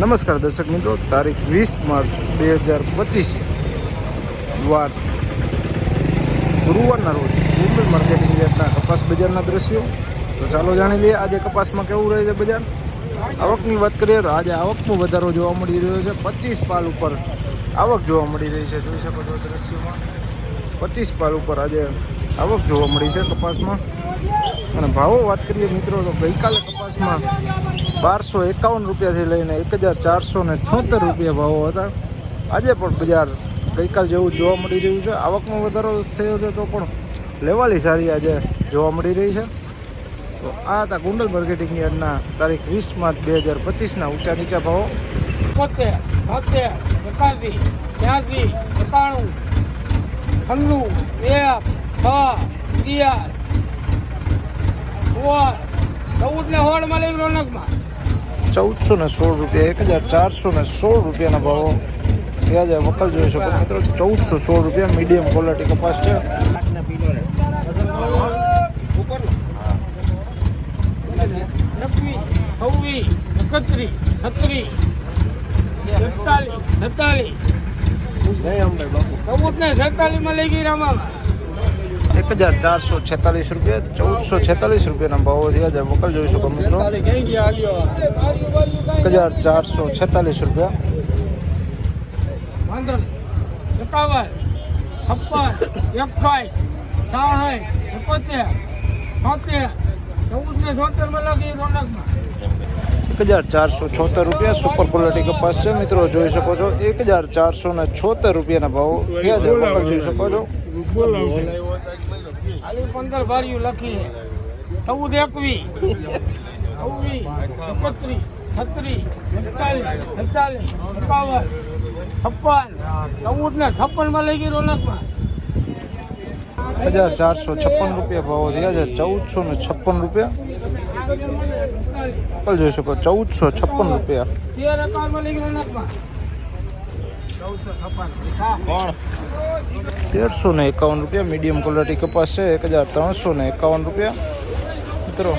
નમસ્કાર દર્શક મિત્રો, તારીખ વીસ માર્ચ બે હજાર પચીસ. વાર ગુરુવારના રોજ મુંબઈ માર્કેટિંગ યાર્ડના કપાસ બજારના દ્રશ્યો. તો ચાલો જાણી લઈએ આજે કપાસમાં કેવું રહે છે બજાર. આવકની વાત કરીએ તો આજે આવકમાં વધારો જોવા મળી રહ્યો છે. પચીસ પાલ ઉપર આવક જોવા મળી રહી છે. જોઈ શકો છો દ્રશ્યોમાં. પચીસ પાલ ઉપર આજે આવક જોવા મળી છે કપાસમાં. અને ભાવો વાત કરીએ મિત્રો, તો ગઈકાલે કપાસમાં બારસો એકાવન રૂપિયાથી લઈને એક હજાર ચારસો ને છોતેર રૂપિયા ભાવો હતા. આજે પણ બજાર ગઈકાલ જેવું જોવા મળી રહ્યું છે. આવકમાં વધારો થયો છે તો પણ લેવાલી સારી આજે જોવા મળી રહી છે. તો આ હતા કુંડલ માર્કેટિંગ યાર્ડના તારીખ વીસ માર્ચ બે હજાર પચીસના ઊંચા નીચા ભાવો. પોતે બોતેર એકાસી ત્યાસી એકાણું છન્નું, એક, છ, અગિયાર ચૌદ ને સોળમાં લઈ રોનકમાં. ચૌદસો ને સોળ રૂપિયા એક હજાર ચારસો ને સોળ રૂપિયાના ભાવો. ત્યાં જાય વકલ જોઈ શકો મિત્રો ચૌદસો સોળ રૂપિયા મીડિયમ ક્વોલિટી કપાસ છે. છવ્વીસ એકત્રીસ છત્રીસ એકતાલીસ છેતાલીસ. ચૌદ ને સત્તાલીસમાં લઈ ગઈ રામામાં. એક હજાર ચારસો છેતાલીસ રૂપિયા ચૌદસો છેતાલીસ રૂપિયાના ભાવો થયા છે વકલ જોઈ શકો મિત્રો એક હજાર ચારસો છેતાલીસ રૂપિયા વાંધો નહીં. એકાવન છપ્પન એકાઈ સાઠ એકોતેર છોતેર ચૌદ ને છોતેરમાં લગી રોનકમાં એક હજાર ચારસો છોતેર રૂપિયા સુપર ક્વોલિટી કપાસ છે. મિત્રો જોઈ શકો છો એક હજાર ચારસો ને છોતેર રૂપિયાના ભાવ થયા છે. વકલ જોઈ શકો છો. પંદર ભાર્યું લખી ચૌદ એકવીસ છવ્વીસ એકત્રીસ છત્રીસ એકતાલીસ છેતાલીસ છપ્પન. ચૌદ ને છપ્પનમાં લઈ ગઈ રોનકમાં. હજાર ચારસો છપ્પન રૂપિયા ભાવો થયા છે. ચૌદસો ને છપ્પન રૂપિયા. કલ જોઈ શકો ચૌદસો છપ્પન રૂપિયા. તેરસો ને એકાવન રૂપિયા. મીડિયમ ક્વોલિટી કપાસ છે. એક હજાર ત્રણસો ને એકાવન રૂપિયા. મિત્રો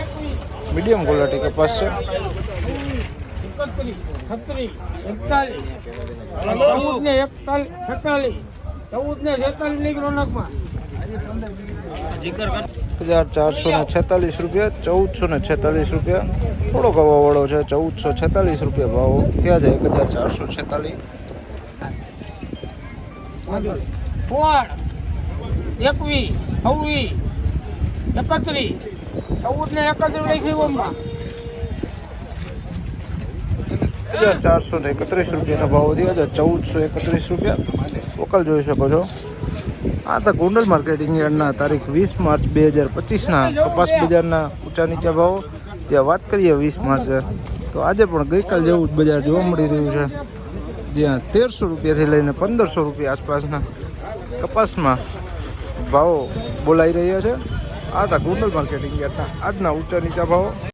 મીડિયમ ક્વોલિટી કપાસ છે. ચૌદ ને એકતાલીસ છેતાલીસ. ચૌદ ને છેતાલીસ લઈ ગઈ રોનકમાં હજાર ચારસો ને છેતાલીસ રૂપિયા ચૌદસો ને છેતાલીસ રૂપિયા. થોડોક હવાવાળો છે ચૌદસો છેતાલીસ રૂપિયા ભાવ. થયા છે એક હજાર ચારસો છેતાલીસ. એકવીસ છવ્વીસ એકત્રીસ ચૌદ ને એકત્રીસ હજાર ચારસો ને એકત્રીસ રૂપિયાના ભાવ થયા છે ચૌદસો એકત્રીસ રૂપિયા. વકલ જોઈ શકો છો. આ તો ગોંડલ માર્કેટિંગ યાર્ડના તારીખ વીસ માર્ચ બે હજાર પચીસના કપાસ બજારના ઊંચા નીચા ભાવો. જ્યાં વાત કરીએ વીસ માર્ચે તો આજે પણ ગઈકાલ જેવું જ બજાર જોવા મળી રહ્યું છે. જ્યાં તેરસો રૂપિયાથી લઈને પંદરસો રૂપિયા આસપાસના કપાસમાં ભાવો બોલાઈ રહ્યા છે. આ હતા ગોંડલ માર્કેટિંગ યાર્ડના આજના ઊંચા નીચા ભાવો.